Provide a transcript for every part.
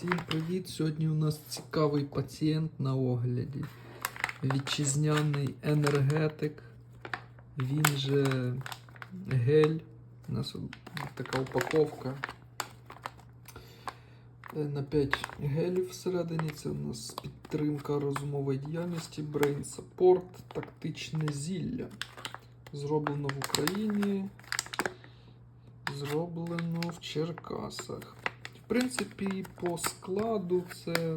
Всім привіт! Сьогодні у нас цікавий пацієнт на огляді. Вітчизняний енергетик. Він же гель. У нас така упаковка. Е, На 5 гелів всередині. Це у нас підтримка розумової діяльності, Brain Support, тактичне зілля. Зроблено в Україні. Зроблено в Черкасах. Принципі, по складу це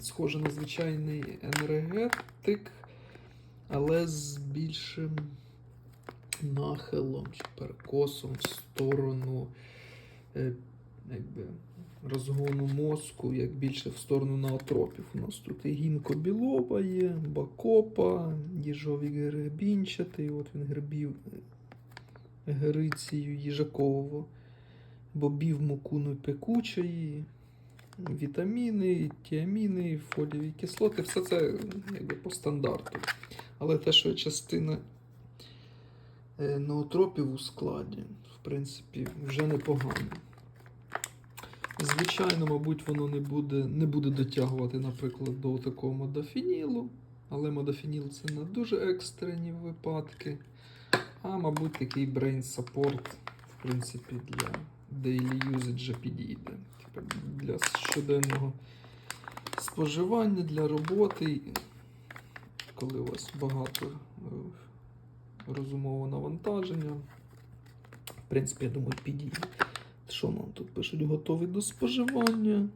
схоже на звичайний енергетик, але з більшим нахилом чи перекосом в сторону е, якби, розгону мозку, як більше в сторону наотропів. У нас тут і гінкобілоба є, бакопа, їжовий гребінчатий, от він грибів Грицію їжакового, бобів мукуну пекучої, вітаміни, тіаміни, фолієві кислоти, все це якби по стандарту. Але те, що частина е, ноотропів у складі, в принципі, вже непогано. Звичайно, мабуть, воно не буде, не буде дотягувати, наприклад, до такого модафінілу, але модафініл це на дуже екстрені випадки. А, мабуть, такий brain support, в принципі, для daily usage підійде. Типа для щоденного споживання, для роботи, коли у вас багато е, розумового навантаження. В принципі, я думаю, підійде. Що нам тут пишуть? Готовий до споживання.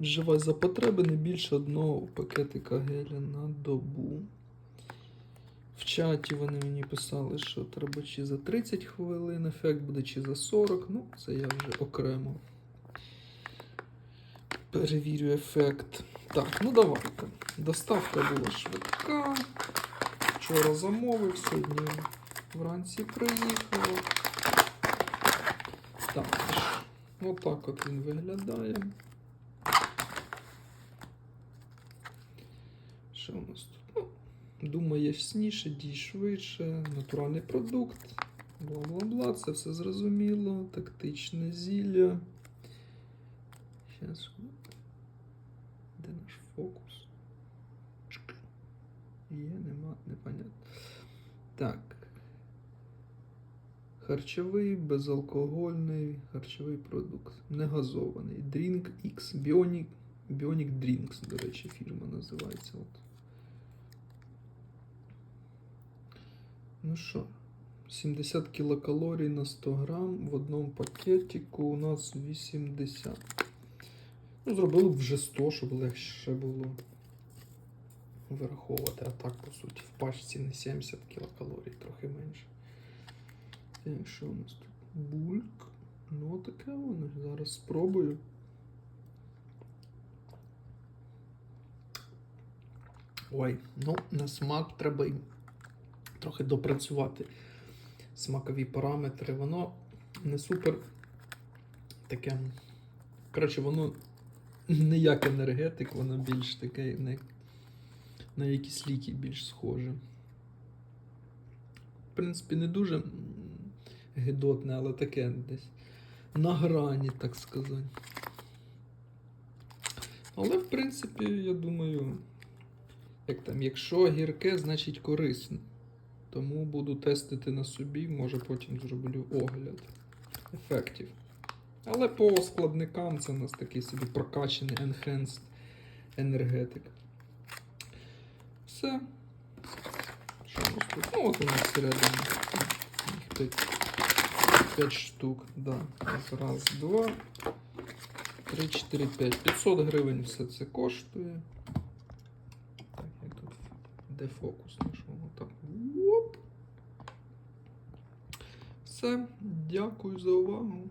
Вживай за потреби не більше одного пакетика геля на добу. В чаті вони мені писали, що треба чи за 30 хвилин, ефект буде чи за 40. Ну, це я вже окремо перевірю ефект. Так, ну давайте. Доставка була швидка. Вчора замовив, сьогодні вранці приїхав. Так, отак от він виглядає. Що у нас тут? Ну, думає ясніше, дій швидше, натуральний продукт, бла-бла-бла, це все зрозуміло, тактичне зілля. Зараз. Де наш фокус? Є, нема, непонятно. Так. Харчовий, безалкогольний харчовий продукт. Негазований. Drink X. Bionic, Bionic Drinks, до речі, фірма називається. От. Ну що, 70 кілокалорій на 100 грам. В одному пакетику у нас 80. Ну, зробили вже 100, щоб легше було вираховувати. А так, по суті, в пачці не 70 кілокалорій, трохи менше. Так, що у нас тут? Бульк. Ну, таке воно. Зараз спробую. Ой, ну, на смак треба трохи допрацювати смакові параметри. Воно не супер таке. Коротше, воно не як енергетик, воно більш таке не, на якісь ліки більш схоже. В принципі, не дуже гидотне, але таке десь на грані, так сказати. Але, в принципі, я думаю, як там, якщо гірке, значить корисне. Тому буду тестити на собі, може потім зроблю огляд ефектів. Але по складникам це у нас такий собі прокачаний enhanced енергетик. Все. Що у нас тут? Ну, от у нас всередині. 5, 5 штук. Да. Раз, два, три, чотири, п'ять. 500 гривень все це коштує. Так, як тут де фокус наш? Так. Оп. Все, дякую за увагу.